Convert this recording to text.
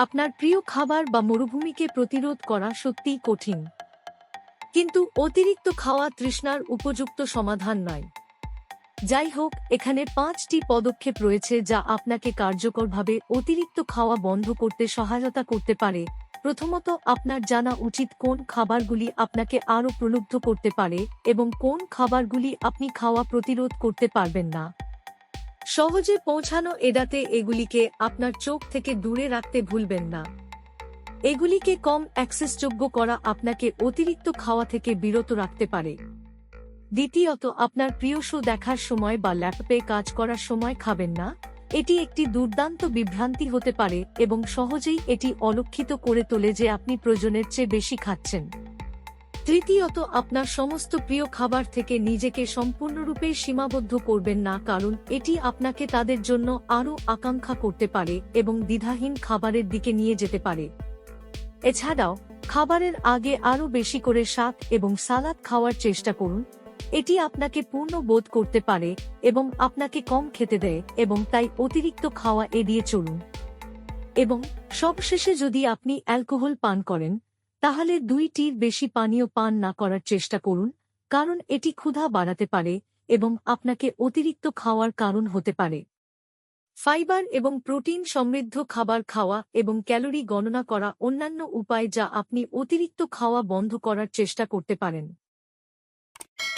আপনার প্রিয় খাবার বা মরুভূমিকে প্রতিরোধ করা সত্যিই কঠিন। কিন্তু অতিরিক্ত খাওয়া তৃষ্ণার উপযুক্ত সমাধান নয়। যাই হোক, এখানে পাঁচটি পদক্ষেপ রয়েছে যা আপনাকে কার্যকরভাবে অতিরিক্ত খাওয়া বন্ধ করতে সহায়তা করতে পারে। প্রথমত, আপনার জানা উচিত কোন খাবারগুলি আপনাকে আরও প্রলুব্ধ করতে পারে এবং কোন খাবারগুলি আপনি খাওয়া প্রতিরোধ করতে পারবেন না। সহজে পৌঁছানো এড়াতে এগুলিকে আপনার চোখ থেকে দূরে রাখতে ভুলবেন না। এগুলিকে কম অ্যাক্সেসযোগ্য করা আপনাকে অতিরিক্ত খাওয়া থেকে বিরত রাখতে পারে। দ্বিতীয়ত, আপনার প্রিয় শো দেখার সময় বা ল্যাপটপে কাজ করার সময় খাবেন না। এটি একটি দুর্দান্ত বিভ্রান্তি হতে পারে এবং সহজেই এটি অলক্ষিত করে তোলে যে আপনি প্রয়োজনের চেয়ে বেশি খাচ্ছেন। তৃতীয়ত, আপনার সমস্ত প্রিয় খাবার থেকে নিজেকে সম্পূর্ণরূপে সীমাবদ্ধ করবেন না, কারণ এটি আপনাকে তাদের জন্য আরও আকাঙ্ক্ষা করতে পারে এবং দ্বিধাহীন খাবারের দিকে নিয়ে যেতে পারে। এছাড়াও, খাবারের আগে আরও বেশি করে শাক এবং সালাদ খাওয়ার চেষ্টা করুন। এটি আপনাকে পূর্ণ বোধ করতে পারে এবং আপনাকে কম খেতে দেয় এবং তাই অতিরিক্ত খাওয়া এড়িয়ে চলুন। এবং সবশেষে যদি আপনি অ্যালকোহল পান করেন তাহলে দুইটির বেশি পানীয় পান না করার চেষ্টা করুন, কারণ এটি ক্ষুধা বাড়াতে পারে এবং আপনাকে অতিরিক্ত খাওয়ার কারণ হতে পারে। ফাইবার এবং প্রোটিন সমৃদ্ধ খাবার খাওয়া এবং ক্যালোরি গণনা করা অন্যান্য উপায় যা আপনি অতিরিক্ত খাওয়া বন্ধ করার চেষ্টা করতে পারেন।